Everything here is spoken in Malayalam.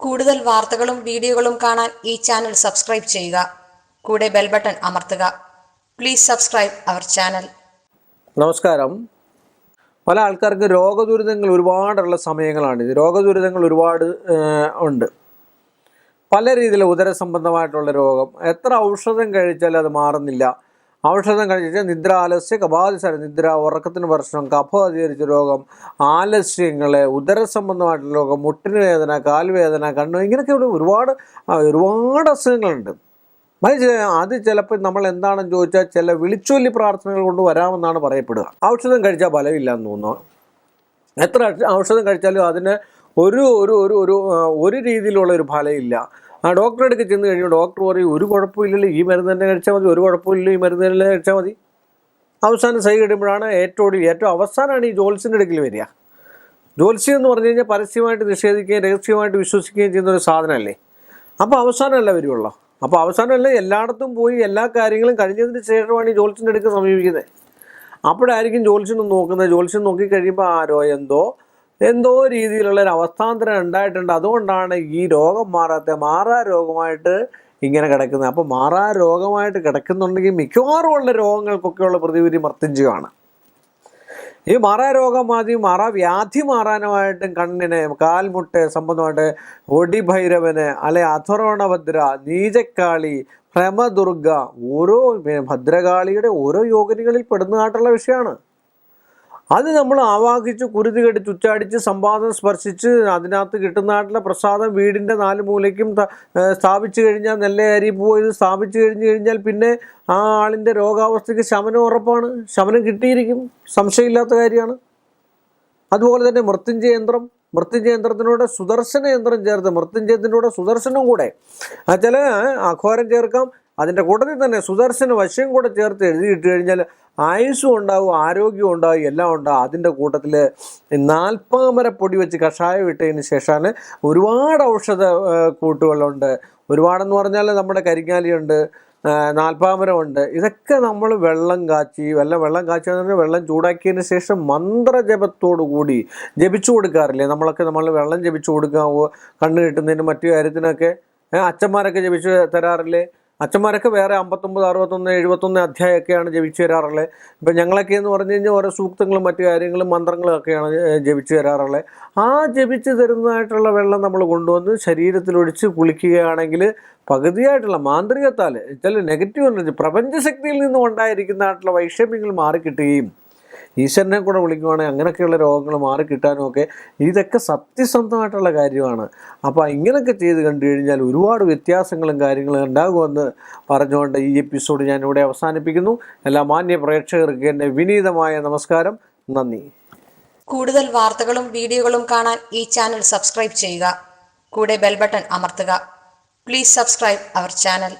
കൂടുതൽ വാർത്തകളും വീഡിയോകളും കാണാൻ ഈ ചാനൽ സബ്സ്ക്രൈബ് ചെയ്യുക. കൂടെ ബെൽ ബട്ടൺ അമർത്തുക. Please subscribe our channel. നമസ്കാരം. പല ആൾക്കാർക്ക് രോഗദുരിതങ്ങൾ ഒരുപാടുള്ള സമയങ്ങളാണ്. ഇത് രോഗദുരിതങ്ങൾ ഒരുപാട് ഉണ്ട്. പല രീതിയിൽ ഉദരസംബന്ധമായിട്ടുള്ള രോഗം. എത്ര ഔഷധം കഴിച്ചാലും അത് മാറുന്നില്ല. ഔഷധം കഴിച്ചാൽ നിദ്ര ആലസ്യ കപാതിസാരം നിദ്ര ഉറക്കത്തിന് പ്രശ്നം കഫ അധികരിച്ച രോഗം ആലസ്യങ്ങൾ ഉദര സംബന്ധമായിട്ടുള്ള രോഗം മുട്ടിന് വേദന കാൽവേദന കണ്ണു ഇങ്ങനെയൊക്കെ ഇവിടെ ഒരുപാട് ഒരുപാട് അസുഖങ്ങളുണ്ട്. ചെ- അത് ചിലപ്പോൾ നമ്മൾ എന്താണെന്ന് ചോദിച്ചാൽ ചില വിളിച്ചൊല്ലി പ്രാർത്ഥനകൾ കൊണ്ട് വരാമെന്നാണ് പറയപ്പെടുക. ഔഷധം കഴിച്ചാൽ ഫലമില്ല എന്ന് തോന്നുന്നു. എത്ര ഔഷധം കഴിച്ചാലും അതിന് ഒരു ഒരു ഒരു ഒരു രീതിയിലുള്ള ഒരു ഫലമില്ല. ആ ഡോക്ടറെ അടുക്ക് ചെന്ന് കഴിയുമ്പോൾ ഡോക്ടർ പറയും ഒരു കുഴപ്പമില്ലല്ലോ ഈ മരുന്ന് തന്നെ കഴിച്ചാൽ മതി ഒരു കുഴപ്പമില്ലല്ലോ ഈ മരുന്ന് തന്നെ കഴിച്ചാൽ മതി. അവസാനം സൈ കിട്ടുമ്പോഴാണ് ഏറ്റവും ഒടുവിൽ ഏറ്റവും അവസാനമാണ് ഈ ജോത്സ്യന്റെ അടുക്കൽ വരിക. ജ്യോത്സ്യം എന്ന് പറഞ്ഞു കഴിഞ്ഞാൽ പരസ്യമായിട്ട് നിഷേധിക്കുകയും രഹസ്യമായിട്ട് വിശ്വസിക്കുകയും ചെയ്യുന്ന ഒരു സാധനമല്ലേ? അപ്പോൾ അവസാനമല്ല വരുവുള്ളൂ അപ്പോൾ അവസാനമല്ല എല്ലായിടത്തും പോയി എല്ലാ കാര്യങ്ങളും കഴിഞ്ഞതിന് ശേഷമാണ് ഈ ജോൽസിന്റെ അടുക്ക് സമീപിക്കുന്നത്. അപ്പോഴായിരിക്കും ജ്യോത്സ്യൻ നോക്കുന്നത്. ജ്യോത്സ്യൻ നോക്കിക്കഴിയുമ്പോൾ ആരോ എന്തോ എന്തോ രീതിയിലുള്ള ഒരു അവസ്ഥാന്തരം ഉണ്ടായിട്ടുണ്ട്. അതുകൊണ്ടാണ് ഈ രോഗം മാറാത്ത മാറാ രോഗമായിട്ട് ഇങ്ങനെ കിടക്കുന്നത്. അപ്പോൾ മാറാ രോഗമായിട്ട് കിടക്കുന്നുണ്ടെങ്കിൽ മിക്കവാറും ഉള്ള രോഗങ്ങൾക്കൊക്കെയുള്ള പ്രതിവിധി മർത്തിഞ്ചുവാണ് ഈ മാറാ രോഗം മാതി മാറാ വ്യാധി മാറാനുമായിട്ടും കണ്ണിന് കാൽമുട്ട് സംബന്ധമായിട്ട് ഒടിഭൈരവന് അല്ലെ അധർവണഭദ്ര നീചക്കാളി ഭ്രമദുർഗ ഓരോ ഭദ്രകാളിയുടെ ഓരോ യോഗിനികളിൽ പെടുന്നതായിട്ടുള്ള വിഷയമാണ്. അത് നമ്മൾ ആവാഹിച്ച് കുരുതി കടിച്ച് ഉച്ചാടിച്ച് സമ്പാദം സ്പർശിച്ച് അതിനകത്ത് കിട്ടുന്നതായിട്ടുള്ള പ്രസാദം വീടിന്റെ നാല് മൂലയ്ക്കും സ്ഥാപിച്ചു കഴിഞ്ഞാൽ നെല്ല അരി പോയത് സ്ഥാപിച്ചു കഴിഞ്ഞു കഴിഞ്ഞാൽ പിന്നെ ആ ആളിന്റെ രോഗാവസ്ഥയ്ക്ക് ശമനം ഉറപ്പാണ്. ശമനം കിട്ടിയിരിക്കും. സംശയമില്ലാത്ത കാര്യമാണ്. അതുപോലെ തന്നെ മൃത്യുഞ്ജയന്ത്രം യന്ത്രം. മൃത്യുഞ്ജയ യന്ത്രത്തിനോട് സുദർശന യന്ത്രം ചേർത്ത് മൃത്യുഞ്ജയത്തിനോട് സുദർശനം കൂടെ. ചില അഘോരം ചേർക്കാം. അതിന്റെ കൂട്ടത്തിൽ തന്നെ സുദർശന വശ്യം കൂടെ ചേർത്ത് എഴുതിയിട്ട് കഴിഞ്ഞാൽ ആയുസ്സും ഉണ്ടാവും ആരോഗ്യവും ഉണ്ടാവും എല്ലാം ഉണ്ടാവും. അതിന്റെ കൂട്ടത്തിൽ നാൽപ്പാമര പൊടി വെച്ച് കഷായം ഇട്ടതിന് ശേഷമാണ് ഒരുപാട് ഔഷധ കൂട്ടുകളുണ്ട്. ഒരുപാടെന്ന് പറഞ്ഞാൽ നമ്മുടെ കരിങ്ങാലിയുണ്ട് നാൽപ്പാമരമുണ്ട്. ഇതൊക്കെ നമ്മൾ വെള്ളം കാച്ചി വെള്ളം വെള്ളം കാച്ചി എന്ന് പറഞ്ഞാൽ വെള്ളം ചൂടാക്കിയതിന് ശേഷം മന്ത്രജപത്തോടു കൂടി ജപിച്ചു കൊടുക്കാറില്ലേ? നമ്മളൊക്കെ നമ്മൾ വെള്ളം ജപിച്ചു കൊടുക്കാവോ കണ്ണ് കിട്ടുന്നതിന് മറ്റു കാര്യത്തിനൊക്കെ അച്ഛന്മാരൊക്കെ ജപിച്ചു തരാറില്ലേ? അച്ഛന്മാരൊക്കെ വേറെ അമ്പത്തൊമ്പത് അറുപത്തൊന്ന് എഴുപത്തൊന്ന് അധ്യായമൊക്കെയാണ് ജപിച്ചു വരാറുള്ളത് ഇപ്പം ഞങ്ങളൊക്കെ എന്ന് പറഞ്ഞു കഴിഞ്ഞാൽ ഓരോ സൂക്തങ്ങളും മറ്റു കാര്യങ്ങളും മന്ത്രങ്ങളും ഒക്കെയാണ് ജപിച്ചു തരാറുള്ളത് ആ ജപിച്ച് തരുന്നതായിട്ടുള്ള വെള്ളം നമ്മൾ കൊണ്ടുവന്ന് ശരീരത്തിലൊഴിച്ച് കുളിക്കുകയാണെങ്കിൽ പകുതിയായിട്ടുള്ള മാന്ത്രികത്താൽ ചില നെഗറ്റീവ് എനർജി പ്രപഞ്ചശക്തിയിൽ നിന്നും ഉണ്ടായിരിക്കുന്നതായിട്ടുള്ള വൈഷമ്യങ്ങൾ മാറിക്കിട്ടുകയും ഈശ്വരനെ കൂടെ വിളിക്കുവാണെങ്കിൽ അങ്ങനെയൊക്കെയുള്ള രോഗങ്ങൾ മാറി കിട്ടാനുമൊക്കെ ഇതൊക്കെ സത്യസന്ധമായിട്ടുള്ള കാര്യമാണ്. അപ്പോൾ ഇങ്ങനെയൊക്കെ ചെയ്ത് കണ്ടു കഴിഞ്ഞാൽ ഒരുപാട് വ്യത്യാസങ്ങളും കാര്യങ്ങളും ഉണ്ടാകുമെന്ന് പറഞ്ഞുകൊണ്ട് ഈ എപ്പിസോഡ് ഞാൻ ഇവിടെ അവസാനിപ്പിക്കുന്നു. എല്ലാ മാന്യ പ്രേക്ഷകർക്ക് എന്റെ വിനീതമായ നമസ്കാരം. നന്ദി. കൂടുതൽ വാർത്തകളും വീഡിയോകളും കാണാൻ ഈ ചാനൽ സബ്സ്ക്രൈബ് ചെയ്യുക. കൂടെ ബെൽബട്ടൺ അമർത്തുക. Please subscribe our channel.